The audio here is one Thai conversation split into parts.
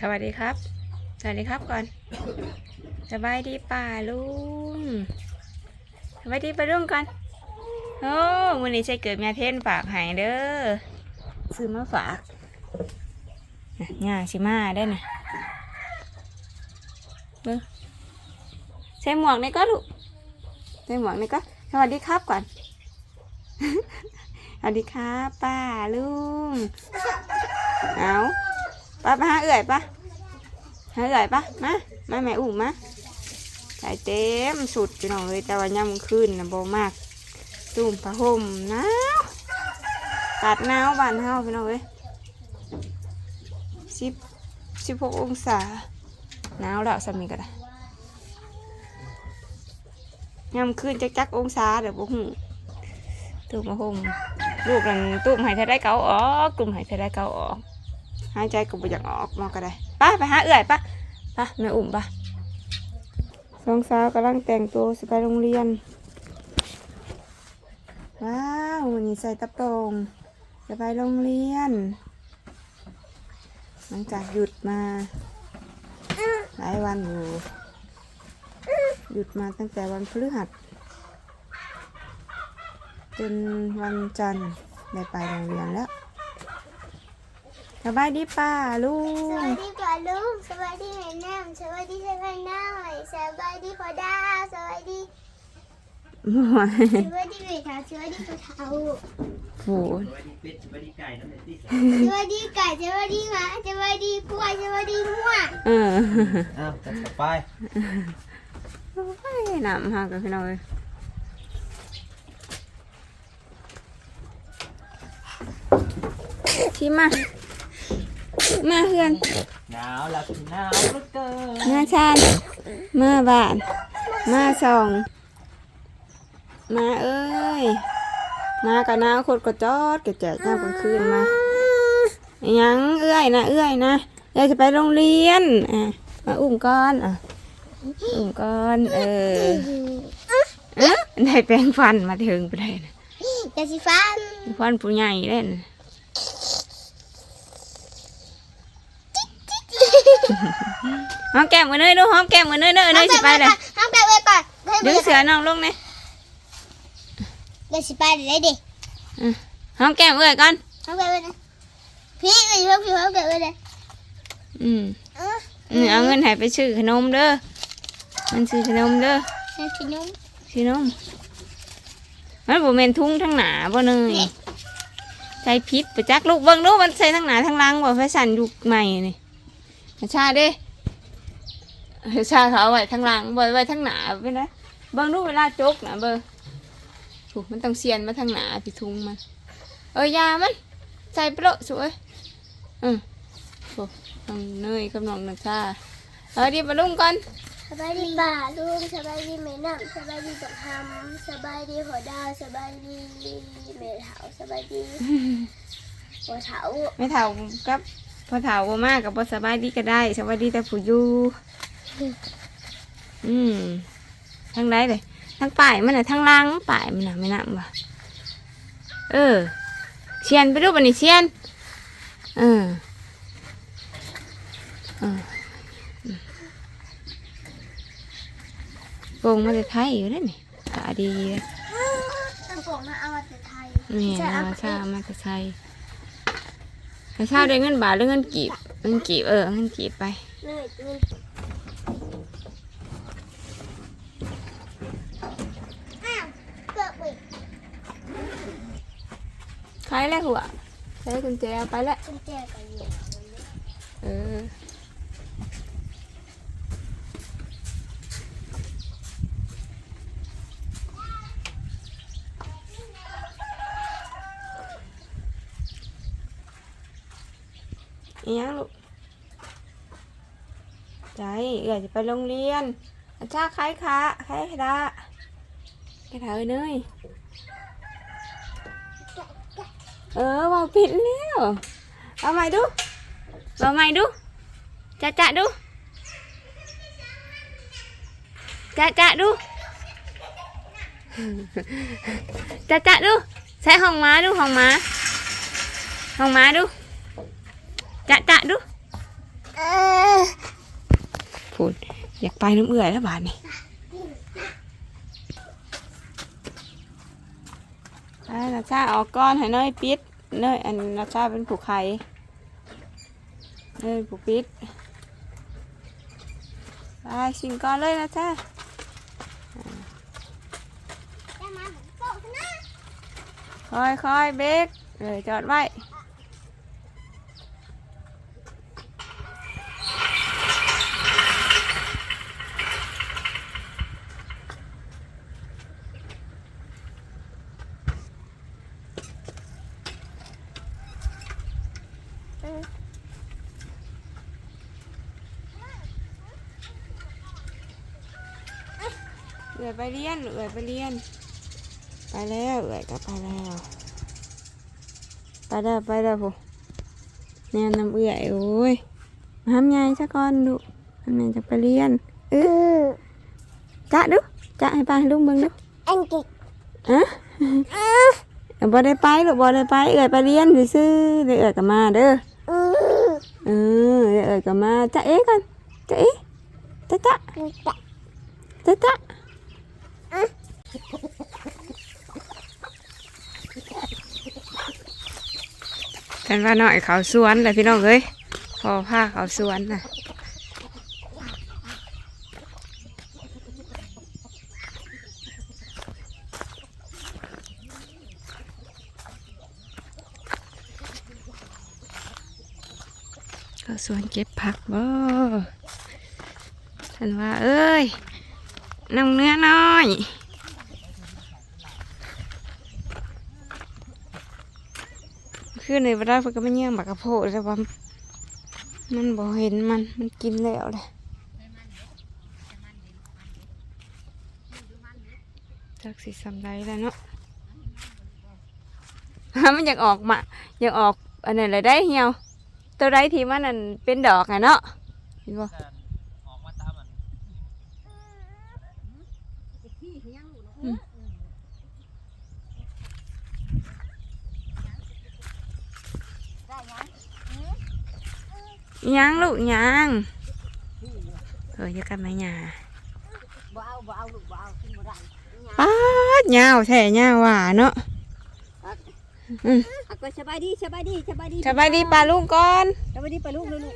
สวัสดีครับ สวัสดีครับก่อน สบายดีป่าลุง สบายดีป่าลุงก่อน โอ้วันนี้ใช่เกิดแม่เทนฝากใหายเด้อ ซื้อมาฝากน่ะง่าชิมาได้นะเบิ้งใส่หมวกนอยก็ลูกใส่หมวกนอยก็ สวัสดีครับก่อน สวัสดีครับป้าลุง เอา ป้าไปหาเอื่อยปะหาเอื่อยปะมามาแม่อุ้มมาใส่เต็มสุดพี่น้องเลยแต่ว่าย่ำขึ้นนะโบมากตุ่มผ้าห่มหนาวตัดหนาวบานเฮาพี่น้องเลยสิบสิบหกองศาหนาวแล้วสามีก็ได้ย่ำขึ้นจักจักองศาเดี๋ยวบุหูตุ่มผ้าห่มลูกนั่นตุ่มหายเธอได้เกาออกตุ่มหายเธอได้เกาออก หายใจก็บ่อยากออกมาก็ได้ไป้าไปหาเอื่อยไป้าป้าแม่อุ่มไป้าสองสาวกำลังแต่งตัวสไปโรงเรียน ว้าววันนี้ใส่ตะโปรงจะไปโรงเรียน หลังจากหยุดมาหลายวันอยู่ หยุดมาตั้งแต่วันพฤหัสจนวันจันทร์ได้ไปโรงเรียนแล้ว สบายดีป้าลุสงวัสดีก่อนลุงสวัสดีแม่น้ำสวัสดีใช่ไหมน้อยสวัสดีพ่อดาวสวัสดีสวัสดีแม่เฒ่าสวัสดีพ่อเฒ่าโหสวัสดีเป็ดสวัสดีไก่น้ำเด็ดที่สสวัสดีไก่สวัสดีหมาสวัสดีควายสวัสดีมั่วเอออ้าวจัดต่อไปโอ้ยน้ำหักกันพี่น้องเลยชิมา มาเพื่อนหนาวแล้วหนาวเหลือเกินมาชานมาบ้านมาส่อง มาเอ้ย มากับน้าโคตรกระจอดกระแจกย่างกลางคืนมาอิหยังเอื้อยนะเอื้อยนะเอื้อยจะไปโรงเรียนอะมาอุ้มก้อนอะอุ้มก้อนเออเอ๊ะได้แปรงฟันมาถึงไปได้นะยาสีฟันฟันผู้ใหญ่เล่น หอมแก้มมือเนยดูหอมแก้มมือเนยเนยเนยสิไปเลยห้ามแปะไว้ก่อนให้ดึมืงอเสือน้องลงเลยยาสีฟันเลยดิหอมแก้มเอ้ยก่อนห้ามแปะไว้นะพี่เอ้ยพี่พี่ห้ามแปะไว้เลยอืมเอออืมเอาเงินให้ไปซื้อขนมเด้อมันซื้อขนมเด้อให้พี่นุ่มซื้อนมมันบ่แม่นทุ่งทั้งหนาบ่เนยใส่พิษไปจักลูกเบิ่งดูมันใส่ทั้งหนาทั้งหลังบ่ไฟสั่นยุคใหม่นี่ ชาเด้ชาเขาเอาไว้ทั้งหลังบ่ไว้ทั้งหนาไปนะเบิ่งดูเวลาจกนะเบิ่งถูกมันต้องเสียนมาทั้งหนาพี่ทุ่งมันเอ้ยยามันใส่ไปโลดสวยอืมโอ้น้องเนยกับน้องนัชชาเออดีบมาลุงก่อนสบายดีบ่าลุงสบายดีแม่น้ำสบายดีบักฮำสบายดีพ่อดาวสบายดีแม่เฒ่าสบายดีพ่อเฒ่าไม่เท่ากับ พอเท่าบ่มากกับพอสบายดีก็ได้สบายดีแต่ผู้อยู่อืมทั้งได้เลยทั้งป่ายมันน่ะทั้งล่างป่ายมันน่ะไม่น่าว่ะเออเชียนไปดูบันนี้เชียนเออเออโกงมาแต่ไทยอยู่แล้วนี่ขาดีเลยตั้งผมมาเอามาจากไทยนี่ใช่เอามาไปชามาแต่ไทย มาชาได้เงินบาทหรือเงินกีบเงินกีบเออเอาเงินกีบไปเลยเลยอ้าวเกือบไปขายแล้วหัวใช้กุญแจเอาไปแล้วกุญแจกันอยู่เออ อีหยังลูกใจเอือจะไปโรงเรียนอาจารย์ขายขาขายขาขายขาเอ้ยเนยเออว่าผิดแล้วเอาใหม่ดูเอาใหม่ดูจะจะดูจะจะดูจะจะดูใช้ห้องม้าดูห้องม้าห้องม้าดู จะจะดูพูดอยากไปน้ำเอื่อยแล้วบาดนี่ไปนาชาออกก้อนให้เนยปิดเนยอันนาชาเป็นผูกไข่เนยผูกปิดไปชิมก้อนเลยนะจ้าจะมาผมโตขึ้นนะคอยคอยเบรกเลยจอดไว้ เอื่อยไปเรียนเอื่อยไปเรียน ไปแล้วเอื่อยก็ไปแล้ว ไปแล้วไปแล้วผมแนวน้ำเอื่อยโอ้ยมาทำไงซะก่อนดูทำไงจะไปเรียนเออจะดูจะให้ไปให้ลุงเบิ่งดูอังกฤษอะบ่ได้ไปหรอกบ่ได้ไปเอื่อยไปเรียนซื่อๆเดี๋ยวเอื่อยก็มาเด้อ เออเดี๋ยวเอื่อยก็มาจะเอ๊ะกันจะเอ๊ะจะจะจะจ๊ะจ๊ะกันว่าหน่อยเขาสวนเลยพี่น้องเอ้ยพอผ้าเขาสวนน่ะ เขาสวนเก็บผักบ่ท่านว่า เอ้ยน้ำเนื้อน้อยคือในเวลาเพิ่นก็ไม่เยี่ยมบักกระโพดแต่ว่ามันบ่เห็นมันมันกินแล้วเลยจักสิสำไรแล้วเนาะมันอยากออกมาอยากออกอันไหนเลยได้เหี่ยว ตัวใดที่มันอันเป็นดอกไงเนาะเห็นบ่ออกมาตามมันยังลูกยังเออจะกลับมาหยาบ่เอาบ่เอาลูกบ่เอาขึ้นบ่ได้ป้าดยาวแท้ยาวหว่าเนาะอะ ก็สบายดีสบายดีสบายดีสบายดีป้าลุงก่อนสบายดีปลาลูกเลยลูก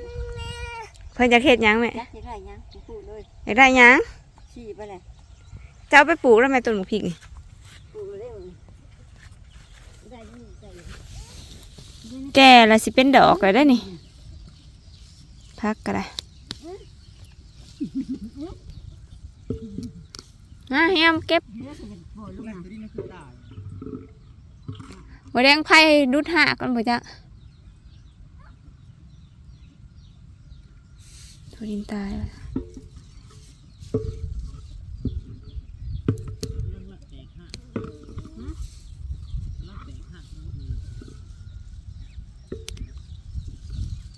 เพิ่นจะเฮ็ดหยังแม่จักสิได้ยังพูดเลยอยากได้หยังชี้ไปเลยจะเอาไปปลูกแล้วแม่ต้นหมูพริกนี่พูดเร็วได้นี่ได้แก่แล้วสิเป็นดอกเลยได้อนี่พักก็ได้มาเฮียมเก็บเลือกเป็นโผล่ลูกนะตัวนี้ มายบัแดงไผ่ดุดหาก่อนบ่จ๊ะตายแล้ว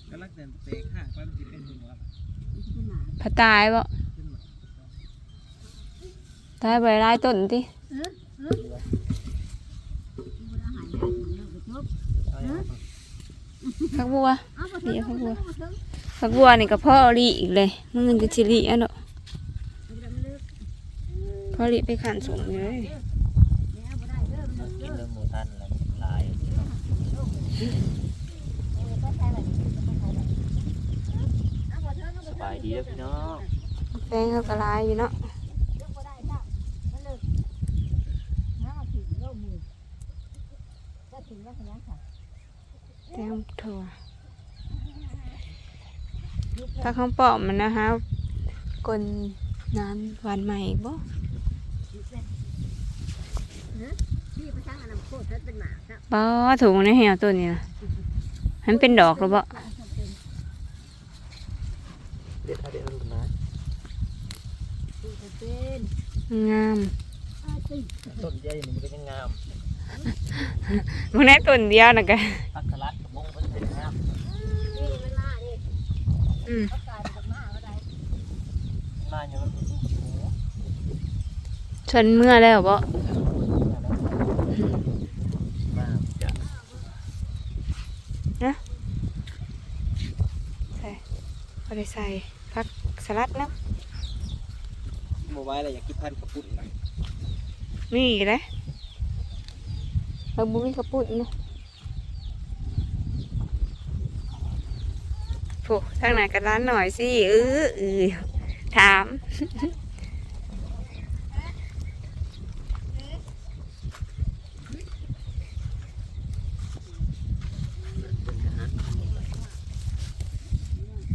ก็ลักเดินเตะข้างมันจะเป็นหัวพตายบ่ตายไปหลายต้นติ ผักบัวเอาบ่เดี๋ยวผักบัวเอาบ่เถิงผักบัวนี่ก็พ่อลีอีกเลยมันเงินจะชิลีอะเนาะพ่อลีไปขันสูงอยู่เลยกินเรื่องหมูทันแล้วลายสบายดีแล้วพี่น้องแป้งเขากระลายอยู่เนาะ บ่ได้จ้ะมันเลิกน้าถึงโลกมือก็ถึงแล้วขยันค่ะ แป้ งถั่วถ้าข้าวปอมมันนะคะกลนนานหวานใหม่บ่พี่ไปสร้างอันนั้นโคตรเป็นหมาจ้ะป้าถุงในเหี่ยวตัวนี้นะมันเป็นดอกหรือเปล่าเด็ดเอาเด็ดเอาลูกนะเป็นงามต้นใหญ่นี่มันก็ยังงามมันได้ต้นเดียวนะกะพักกะลัดกับมงมันเป็นงาม นี่มันมาดิ อืมมาอยู่มันเป็นโอ้โหชนเมื่อแล้วบ่มาจะใช่ก็ได้ใส่ผักสลัดนาะโมบายอะไรอยากกินพันกระปุ้นนะมีอีกเลยเราบุมีกระปุกนะ โอ้ทางไหนกันร้านหน่อยสิเออเออถาม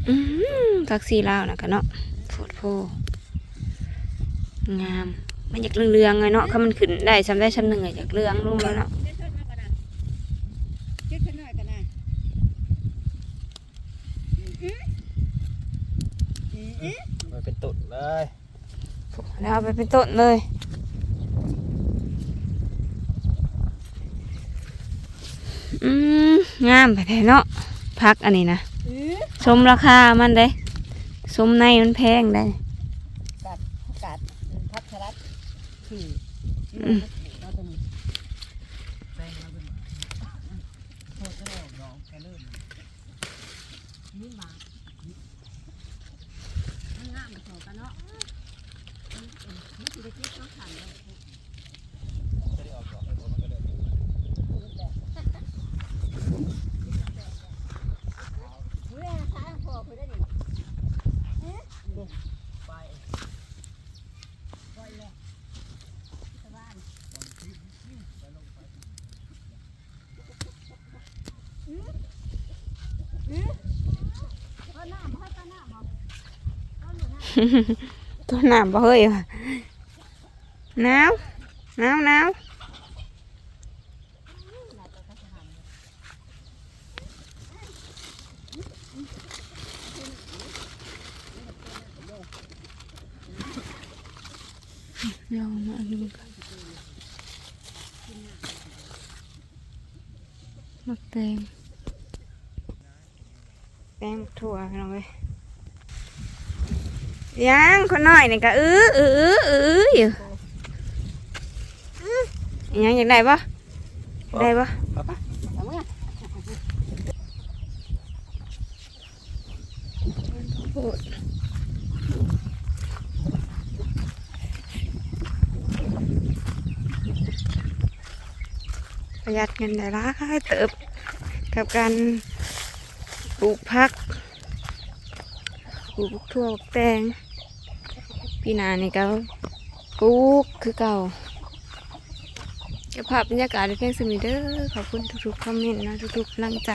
อืมทักซี่ลาวนะกันเนาะโฟดโพงาม มันอยากเรืองๆไงเนาะถ้ามันขึ้นได้ซ้ำได้ซ้ำหนึ่งอะอยากเรืองลงแล้วเนาะ เจ็ดขึ้นหน่อยกันนะอื้ออื้อ มัน เป็นตุ่นเลยแล้วเอาไปเป็นต้นเลยอืมงามไปแท้เนาะพักอันนี้นะอื้อสมราคามันเด้สมในมันแพงได้กัดกัดพักสลัดที่อืม เราตัวนี้ แป้งแล้วเป็นโคตรเร็วน้องแกเริ่ม นี่มามันงามมาต่อกันเนาะมันสิได้กินต้องขันเลย จะได้ออกดอกให้ผมมันก็เริ่ม เฮ้ยซ้ายพอคุยได้ดิ ไป ปล่อยเลยชาวบ้านก็น้ำให้ก็น้ำบอกก็หนูน้ำ ตัวหนามบ่เฮ้ยว่ะหนาวหนาวหนาวลองมาดูกันมักแตงแตงถั่วพี่น้องเอ้ย ยังคนน้อยนี่ก็อื้ออื้ออื้ออื้ออยู่ยังอยากได้ปะได้ปะป้าป้าเอามือประหยัดเงินได้ร้ายเติบกับการปลูกผักป ลูกทั่วตกแตงพี่นานี่ก็ปลูกคือเก่าจะภาพบรรยากาศในเพลงสมิเดอร์ขอบคุณทุกๆคอมเมนต์นะทุกๆกำลังใจ